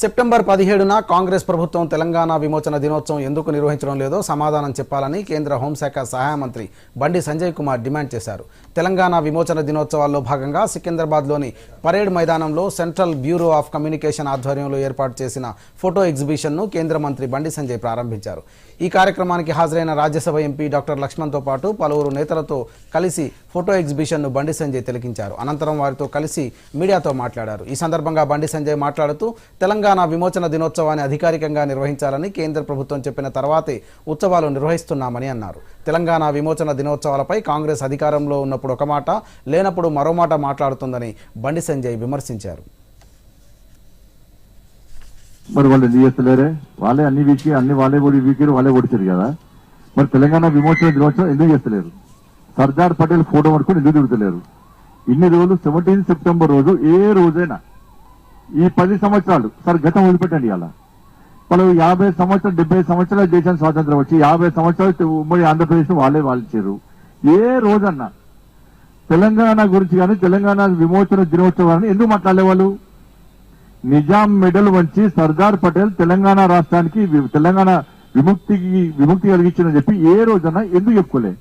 September పదిహేడున కాంగ్రెస్ ప్రభుత్వం తెలంగాణ విమోచన దినోత్సవం ఎందుకు నిర్వహించడం లేదో సమాధానం చెప్పాలని కేంద్ర హోంశాఖ సహాయ మంత్రి బండి సంజయ్ కుమార్ డిమాండ్ చేశారు. తెలంగాణ విమోచన దినోత్సవాల్లో భాగంగా సికింద్రాబాద్లోని పరేడ్ మైదానంలో సెంట్రల్ బ్యూరో ఆఫ్ కమ్యూనికేషన్ ఆధ్వర్యంలో ఏర్పాటు చేసిన ఫోటో ఎగ్జిబిషన్ను కేంద్ర మంత్రి బండి సంజయ్ ప్రారంభించారు. ఈ కార్యక్రమానికి హాజరైన రాజ్యసభ ఎంపీ డాక్టర్ లక్ష్మణ్తో పాటు పలువురు నేతలతో కలిసి ఫోటో ఎగ్జిబిషన్ను బండి సంజయ్ తిలకించారు. అనంతరం వారితో కలిసి మీడియాతో మాట్లాడారు. ఈ సందర్భంగా బండి సంజయ్ మాట్లాడుతూ తెలంగాణ విమోచన దినోత్సవాన్ని అధికారికంగా నిర్వహించాలని కేంద్ర ప్రభుత్వం చెప్పిన తర్వాతే ఉత్సవాలు నిర్వహిస్తున్నామని అన్నారు. తెలంగాణ విమోచన దినోత్సవాలపై కాంగ్రెస్ అధికారంలో ఉన్నప్పుడు ఒక మాట లేనప్పుడు మరో మాట మాట్లాడుతుందని బండి సంజయ్ విమర్శించారు. మరి వాళ్ళు ఎందుకు చేస్తలేరే? వాళ్ళే అన్ని వీకి అన్ని వాళ్ళే కూడా వీకిరు వాళ్ళే ఓడిచారు కదా. మరి తెలంగాణ విమోచన దినోత్సవం ఎందుకు చేస్తలేరు? సర్దార్ పటేల్ ఫోటో పట్టుకుని ఎందుకు తిరుగుతలేరు? ఇన్ని రోజులు సెవెంటీన్ సెప్టెంబర్ రోజు ఏ రోజైనా ఈ పది సంవత్సరాలు సార్ గతం వదిలిపెట్టండి అలా వాళ్ళు యాభై సంవత్సరాలు డెబ్బై సంవత్సరాలు దేశం స్వాతంత్రం వచ్చి యాభై సంవత్సరాలు ఉమ్మడి ఆంధ్రప్రదేశ్ వాళ్ళే వాల్చారు ఏ రోజన్నా. తెలంగాణ గురించి కానీ తెలంగాణ విమోచన దినోత్సవాన్ని ఎందుకు మాట్లాడేవాళ్ళు? నిజాం మెడల్ వంచి సర్దార్ పటేల్ తెలంగాణ రాష్ట్రానికి తెలంగాణ విముక్తికి విముక్తి కలిగించిందని చెప్పి ఏ రోజన్నా ఎందుకు చెప్పుకోలేదు